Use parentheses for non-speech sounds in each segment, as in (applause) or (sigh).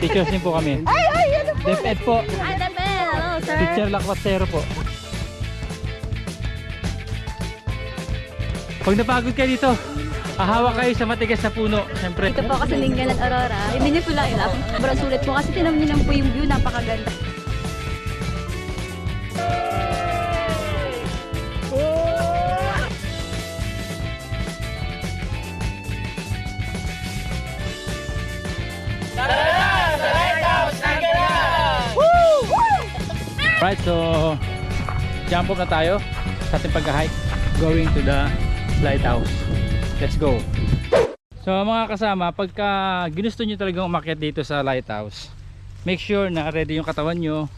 Teachers din po kami. Ay, ay, ano po? DepEd po. Ay, Depel. Hello, sir. Teacher Lakwatsero po. Pag napagod kayo dito, ahawak kayo sa matigas na puno. Siyempre. Ito po kasi Lingalan Aurora. Hindi niyo po lang ilang. Sobrang sulit po kasi tinam niyo lang po yung view. Napakaganda. Right, so jump na tayo sa ating pagka-hike going to the lighthouse. Let's go. So mga kasama, pagka ginusto nyo talagang umakyat dito sa lighthouse, make sure na ready yung katawan nyo,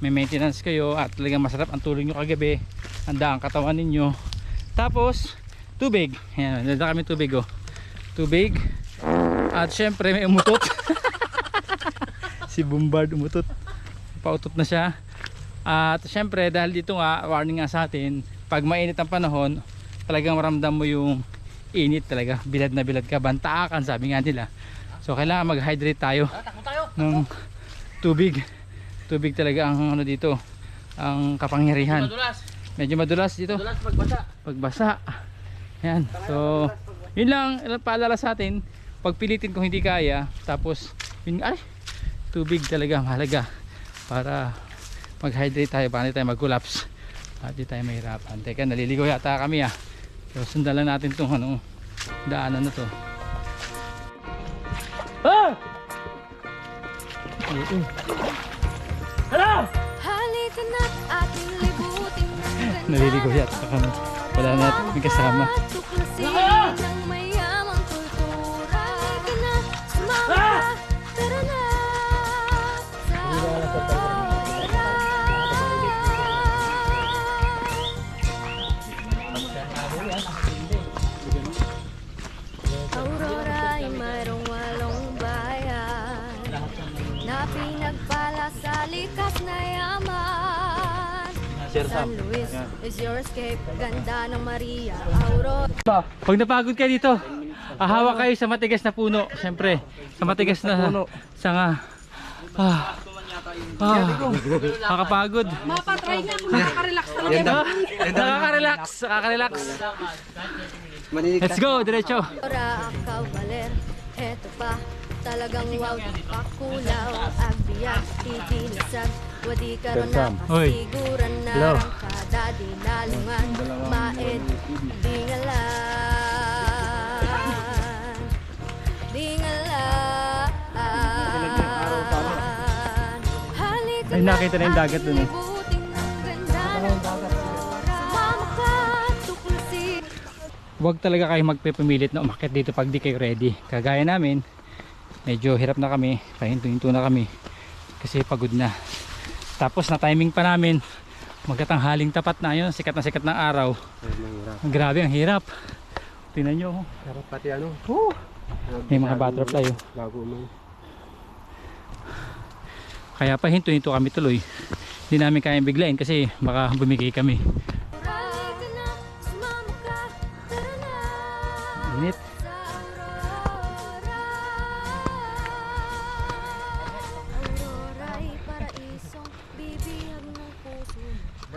may maintenance kayo at talagang masarap ang tulog nyo kagabi, handa ang katawan ninyo. Tapos, tubig. Ayan, nanda kami tubig oh. Tubig. At syempre may umutot. (laughs) si Bombard umutot. Pautot na siya. At syempre dahil dito nga warning nga sa atin, pag mainit ang panahon, talagang maramdam mo yung init talaga. Bilad na bilad ka, bantaakan sabi nga nila. So kailangan mag-hydrate tayo ng tubig. Tubig talaga ang ano dito, ang kapangyarihan. Medyo madulas dito. Madulas pagbasa. Pagbasa. Yan. So, yun lang paalala sa atin. Pagpilitin kung hindi kaya, tapos yun ay tubig talaga mahalaga para mag-hydrate tayo para hindi tayo mag-collapse at hindi tayo mahirapan. Teka, naliligaw yata kami ah. So, sundan lang natin itong ano, daanan na to. Ah! Oo. Hala! Halika na ating libutin ng (laughs) Naliligaw yata kami. Wala na may kasama. Tuklasin pinagpala sa likas na yaman. San Luis is your escape, ganda ng Maria Aurora. Pag napagod kayo dito, ahawak kayo sa matigas na puno. Siyempre, sa matigas na sanga. Ah. Ah. Nakakapagod. Mapatry niya kung nakaka-relax talaga. Ah, (laughs) Nakaka-relax, nakaka-relax. Let's go, diretso. Aurora, kawaler, eto pa Talagang wow, pakulaw Agbiyak, titilasag Wadi karon na kasiguran na Hello. Rangkada, di lalungan Maed, dingalan Dingalan Halika Ay, nakita na yung dagat dun, eh. ang Huwag talaga kayo magpipimilit na umakyat dito pag di kayo ready. Kagaya namin, medyo hirap na kami, pahinto-hinto na kami kasi pagod na. Tapos na timing pa namin, magkatanghaling tapat na yun, sikat na sikat ng araw. Grabe, ang hirap. Tingnan nyo, oh. Sarap pati ano. may mga butterfly. Oh. Bago man. Kaya pahinto-hinto kami tuloy. Hindi namin kayang biglayin kasi baka bumigay kami.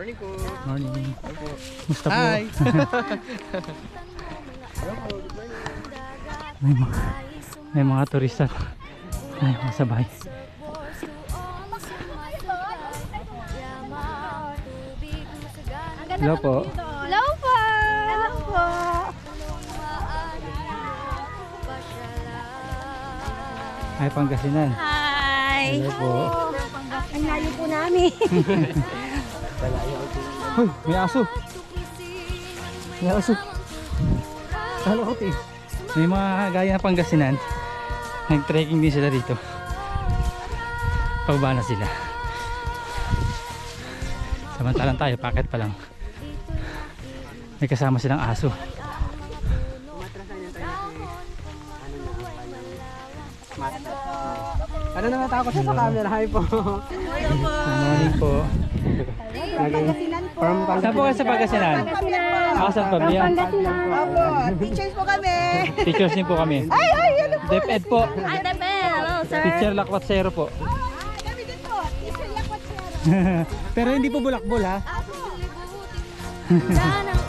Morning po. Morning. Musta po? Hi. May mga, may mga turista. Ay, masabay. Hello po. Hello po! Hello po! Ay, Pangasinan. Hi! Hello po. Ang layo po namin. Hoy, may aso. May aso. Halo ko, May mga gaya na Pangasinan. Nag-trekking din sila dito. Pababa na sila. Samantalang tayo, packet pa lang. May kasama silang aso. Ano na natakot siya sa camera? Hi po. Good morning po. From Saan po kayo sa Pangasinan? Asan pa biya? Opo, teachers po kami. Teachers din po kami. Ay, ay, ano po? DepEd po. Ay, Depel! Hello, sir! Teacher Lakwatsero po. (laughs) Pero hindi po bulakbol ha. Ganda ng aurora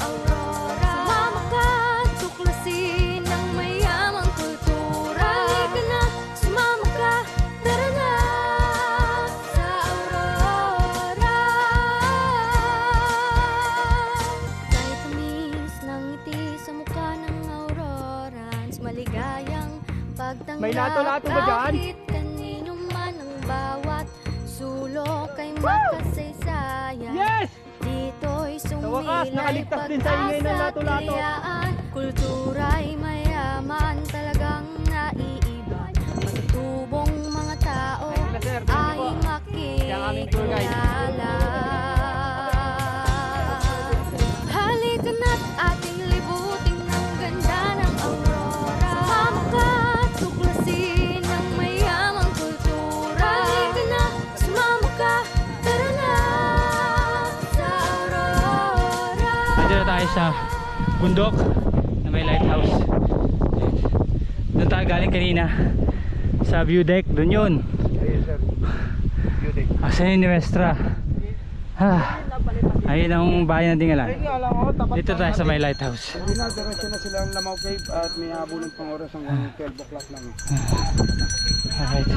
din sa ingay ng lato-lato. Bundok na may lighthouse. Doon tayo galing kanina sa view deck. Doon yun. Ayun, sir. Beauty. Asa ni Nuestra. Ah, ayun ang bayan ng Dingalan. Dito tayo sa may lighthouse. Hindi na, sila ang Lamaw Cave at may habulan pang oras hanggang 12 o'clock lang. Alright.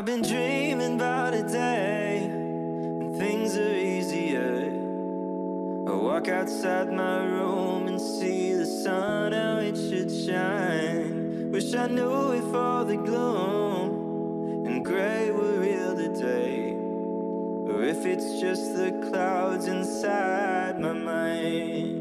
I've been dreaming about a day when things are easier. I walk outside my room and see the sun how it should shine. Wish I knew if all the gloom and gray were real today, or if it's just the clouds inside my mind.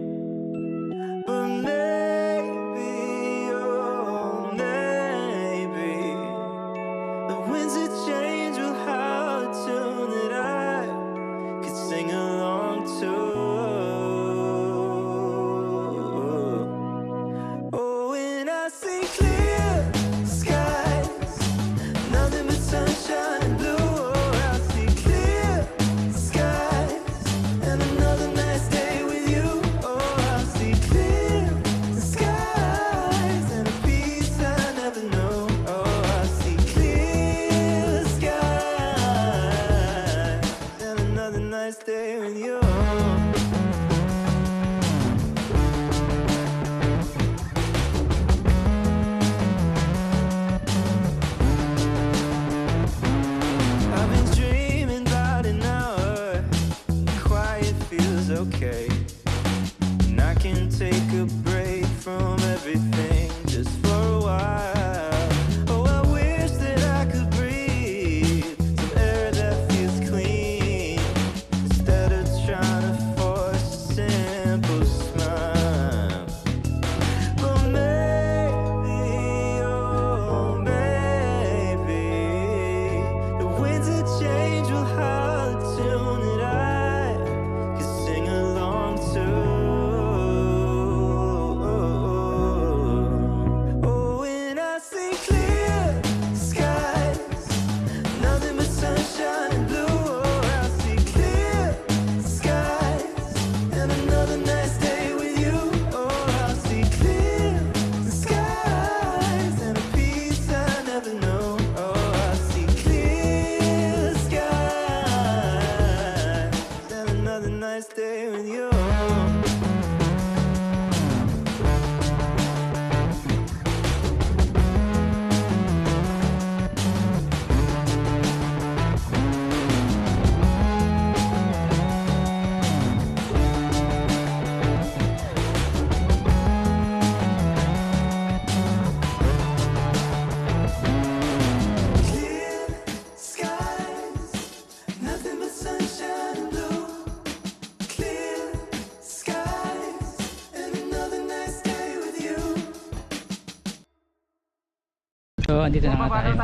So, andito na nga tayo.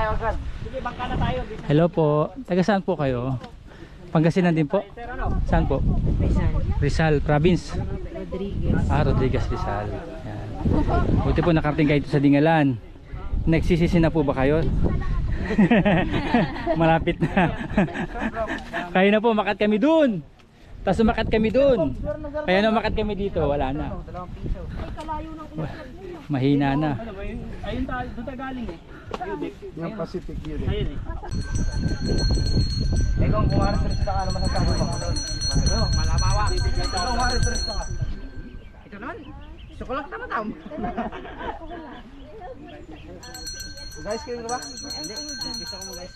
Hello po. Taga saan po kayo? Pangasinan din po? Saan po? Rizal. Rizal Province. Rodriguez. Ah, Rodriguez Rizal. Yan. Buti po nakarating kayo sa Dingalan. Nagsisisi na po ba kayo? (laughs) Malapit na. Kaya na po, makat kami dun. Tapos umakat kami dun. Kaya na umakat kami dito, wala na. Mahina na. Ayun tayo, doon tayo galing eh. Yung Pacific view din. Ayun eh. Eh kung kumaras rin sa ano masasabi mo? Ano? Malamawa. Ikaw kumaras rin sa Ito naman. Sukulak tama tam. Guys, kayo ba? Hindi. Gusto ko mo guys.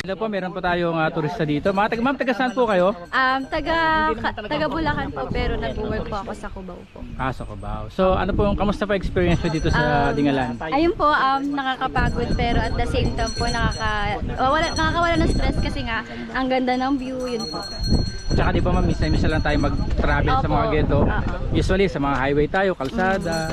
Hello po, meron po tayong ah, turista dito. Mga taga, ma'am, taga saan po kayo? Um, taga, ka- taga Bulacan po pero nag-work po ako sa Cubao po. Ah, sa Cubao. So, ano po kamusta po experience po dito sa Um, Dingalan? Ayun po, um, nakakapagod pero at the same time po nakaka, wala, nakakawala ng stress kasi nga ang ganda ng view yun po. Tsaka di ba ma'am, minsan minsan lang tayo mag-travel sa mga Opo. ganito. Oo. Usually sa mga highway tayo, kalsada.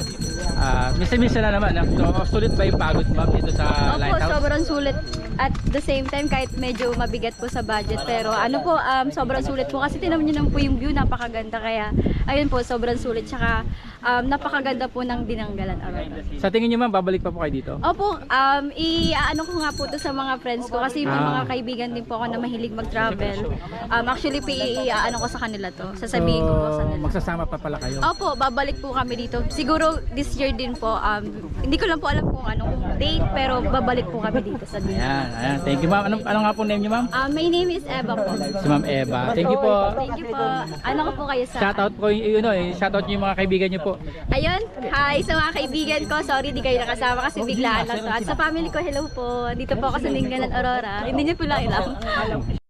Ah, minsan minsan lang naman. ah. So, sulit ba yung pagod ma'am dito sa Opo, lighthouse? sobrang sulit at the same time kahit medyo mabigat po sa budget pero ano po um, sobrang sulit po kasi tinaman niyo naman po yung view napakaganda kaya ayun po sobrang sulit tsaka um, napakaganda po ng Dinanggalan Aurora. Sa tingin niyo ma'am, babalik pa po kayo dito? Opo, um, i-ano ko nga po to sa mga friends ko kasi may Ah. mga kaibigan din po ako na mahilig mag-travel. Um, actually, i-ano ko sa kanila to. Sasabihin ko po sa kanila. magsasama pa pala kayo. Opo, babalik po kami dito. Siguro this year din po. Um, hindi ko lang po alam kung anong date pero babalik po kami dito sa Dinang. Ayan, ayan. Thank you ma'am. Ano, ano nga po name niyo ma'am? Um, my name is Eva po. Si ma'am Eva. Thank you po. Thank you po. Ano ko po kayo sa... Shoutout po yung, yun, eh, shoutout niyo yung mga kaibigan niyo po. Ayun, hi sa mga kaibigan ko. Sorry di kayo nakasama kasi biglaan lang to. At sa family ko, hello po. Dito po ako sa Linggalan Aurora. Hindi niyo po lang ilam.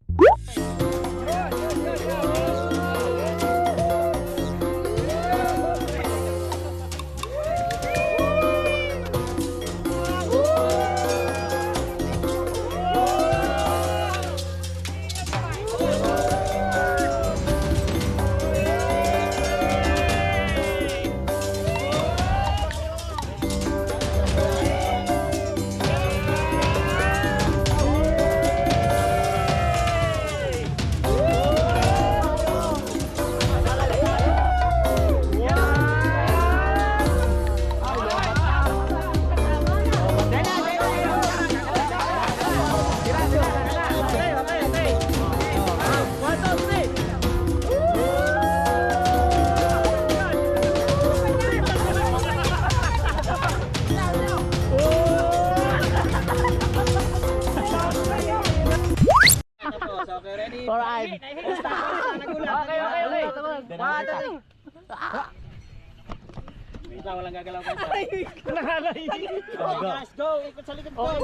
Guys, go. Ikot sa likod ko. Isang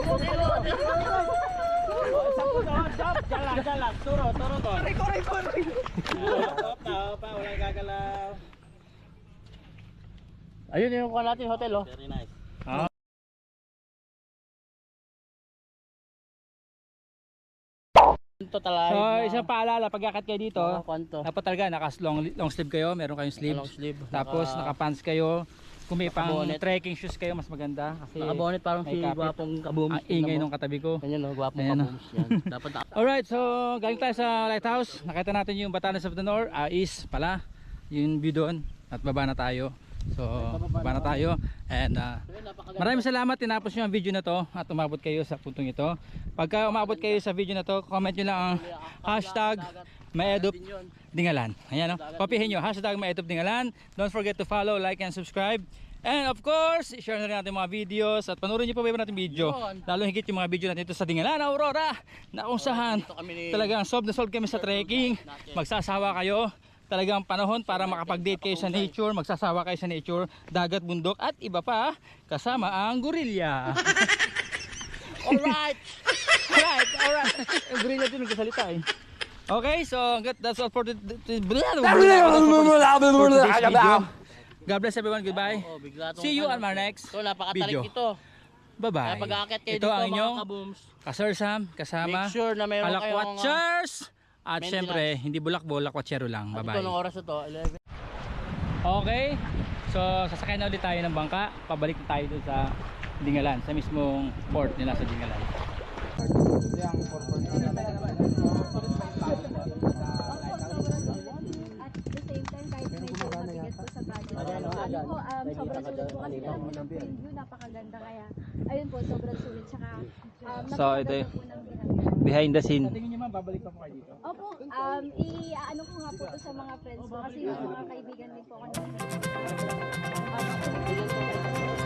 po to. Stop. Diyan lang, diyan lang. Turo, turo to. Aray ko, aray ko, aray. Stop na, pa. Walang gagalaw. Ayun yung kuha natin hotel oh. Very nice. Ito talaga. So, isang paalala, pag akit kayo dito, Oh, dapat talaga naka long, long sleeve kayo, meron kayong sleeve. Long sleeve. Tapos naka pants kayo. Kung may pang trekking shoes kayo, mas maganda. Kasi Nakabonet parang may si kapit. gwapong kabooms. ang ingay nung katabi ko. Ganyan oh, gwapong Ayan, oh. kabooms (laughs) yan. Dapat na- Alright, so galing tayo sa lighthouse. Nakita natin yung Batanes of the North, ah, east pala. Yung view doon. At baba na tayo. So, baba na tayo. And ah, maraming salamat. Tinapos nyo ang video na to at umabot kayo sa puntong ito. Pagka umabot kayo sa video na to, comment nyo lang ang hashtag Maedup Dingalan. Ayan o. Papihin nyo. Hashtag Maedup Dingalan. Don't forget to follow, like, and subscribe. And of course, share na rin natin mga videos at panoorin nyo pa ba natin video. Lalo higit yung mga video natin ito sa Dingalan, Aurora. Na kung saan ni talagang solve na solve kami sa trekking. Magsasawa kayo. Talagang panahon para makapag-date kayo sa nature, magsasawa kayo sa nature, dagat, bundok at iba pa kasama ang gorilya. (laughs) alright. alright, alright. Gorilla din nagsasalita eh. Okay, so that's all for the, the. God bless everyone. Goodbye. Bigla tong See you on ano. my next Ito, napakatarik video. ito. Kaya Bye-bye. pag aakyat kayo Ito dito ang mga inyong kabooms, Kasir Sam, kasama. make sure na meron kayong mga... Watchers! At maintenance. syempre, hindi bulak-bulak, watsero lang. At ito Bye-bye. ng oras na to, 11. Okay. So, sasakay na ulit tayo ng bangka. Pabalik na tayo dun sa Dingalan, sa mismong port nila sa Dingalan. ano po, um, um, sobrang sulit po kasi alam mo ng preview, napakaganda kaya. Ayun po, sobrang sulit. Tsaka, um, so, ito yung behind the scene. Tingin niyo ma'am, babalik pa po kayo dito? Opo, um, i-ano ko nga po to sa mga friends ko kasi yung mga kaibigan din po ako. Um,